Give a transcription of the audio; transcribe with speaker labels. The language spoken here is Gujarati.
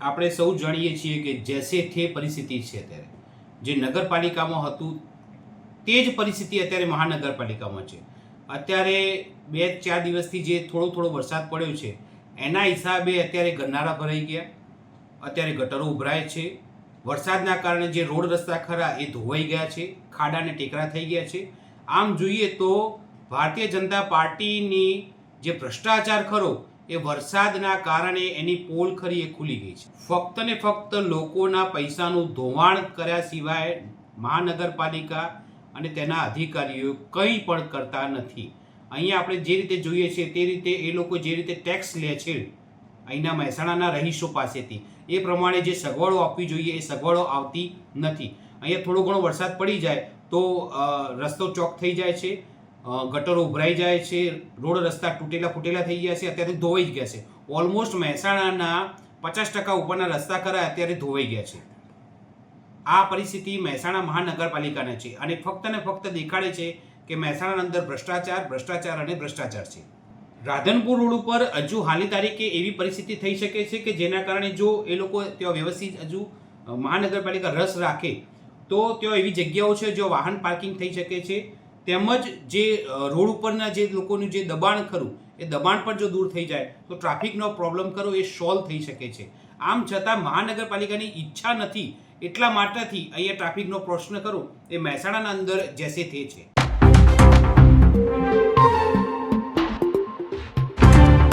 Speaker 1: આપણે સૌ જાણીએ છીએ કે જેસે થે પરિસ્થિતિ છે અત્યારે. જે નગરપાલિકામાં હતું, તે જ પરિસ્થિતિ અત્યારે મહાનગરપાલિકામાં છે. અત્યારે બે ચાર દિવસથી જે થોડો થોડો વરસાદ પડ્યો છે, એના હિસાબે અત્યારે ગરનારા ભરાઈ ગયા. અત્યારે ગટરો ઉભરાય છે. વરસાદના કારણે જે રોડ રસ્તા ખરા એ ધોવાઈ ગયા છે. ખાડાને ટેકરા થઈ ગયા છે. આમ જોઈએ તો ભારતીય જનતા પાર્ટીની જે ભ્રષ્ટાચાર ખરો એ વરસાદના કારણે એની પોલ ખરી એ ખુલી ગઈ છે. ફક્ત ને ફક્ત લોકોના પૈસાનું ધોવાણ કર્યા સિવાય મહાનગરપાલિકા અને તેના અધિકારીઓ કંઈ પણ કરતા નથી. અહીંયા આપણે જે રીતે જોઈએ છીએ તે રીતે એ લોકો જે રીતે ટેક્સ લે છે, અહીંના મહેસાણાના રહીશો પાસેથી, એ પ્રમાણે જે સગવડો આપવી જોઈએ એ સગવડો આવતી નથી. અહીંયા થોડો ઘણો વરસાદ પડી જાય તો રસ્તો ચોક થઈ જાય છે. ગટરો ઉભરાઈ જાય છે, રોડ રસ્તા તૂટેલા ફૂટેલા થઈ ગયા છે, અત્યારે ધોવાઈ ગયા છે. ઓલમોસ્ટ મહેસાણાના પચાસ ટકા ઉપરના રસ્તા ખરા, અત્યારે ધોવાઈ ગયા છે. આ પરિસ્થિતિ મહેસાણા મહાનગરપાલિકાને છે અને ફક્ત ને ફક્ત દેખાડે છે કે મહેસાણાના અંદર ભ્રષ્ટાચાર ભ્રષ્ટાચાર અને ભ્રષ્ટાચાર છે. રાધનપુર રોડ ઉપર હજુ હાલની તારીખે એવી પરિસ્થિતિ થઈ શકે છે કે જેના કારણે જો એ લોકો ત્યાં વ્યવસ્થિત હજુ મહાનગરપાલિકા રસ રાખે, તો ત્યાં એવી જગ્યાઓ છે જો વાહન પાર્કિંગ થઈ શકે છે. તેમજ જે રોડ ઉપરના જે લોકોનું જે દબાણ ખરું, એ દબાણ પણ જો દૂર થઈ જાય, તો ટ્રાફિકનો પ્રોબ્લેમ કરો એ સોલ્વ થઈ શકે છે. આમ છતાં મહાનગરપાલિકાની ઈચ્છા નથી, એટલા માટેથી અહીંયા ટ્રાફિકનો પ્રશ્ન કરો એ મહેસાણાના અંદર જેસે તે છે.